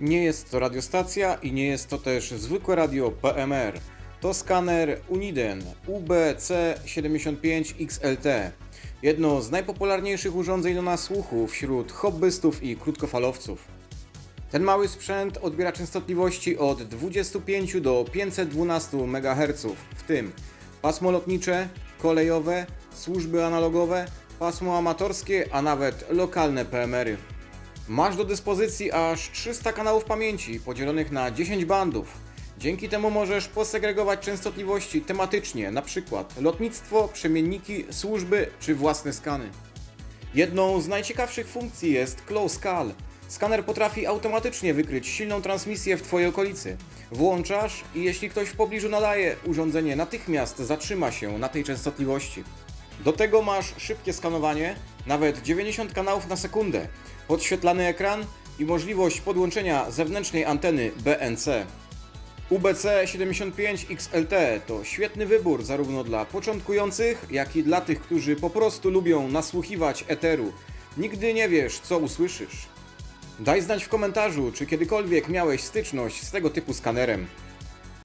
Nie jest to radiostacja i nie jest to też zwykłe radio PMR. To skaner Uniden UBC75XLT. Jedno z najpopularniejszych urządzeń do nasłuchu wśród hobbystów i krótkofalowców. Ten mały sprzęt odbiera częstotliwości od 25 do 512 MHz, w tym pasmo lotnicze, kolejowe, służby analogowe, pasmo amatorskie, a nawet lokalne PMR-y. Masz do dyspozycji aż 300 kanałów pamięci podzielonych na 10 bandów. Dzięki temu możesz posegregować częstotliwości tematycznie, np. lotnictwo, przemienniki, służby czy własne skany. Jedną z najciekawszych funkcji jest Close Call. Skaner potrafi automatycznie wykryć silną transmisję w Twojej okolicy. Włączasz i jeśli ktoś w pobliżu nadaje, urządzenie natychmiast zatrzyma się na tej częstotliwości. Do tego masz szybkie skanowanie, nawet 90 kanałów na sekundę, podświetlany ekran i możliwość podłączenia zewnętrznej anteny BNC. UBC75XLT to świetny wybór zarówno dla początkujących, jak i dla tych, którzy po prostu lubią nasłuchiwać eteru. Nigdy nie wiesz, co usłyszysz. Daj znać w komentarzu, czy kiedykolwiek miałeś styczność z tego typu skanerem.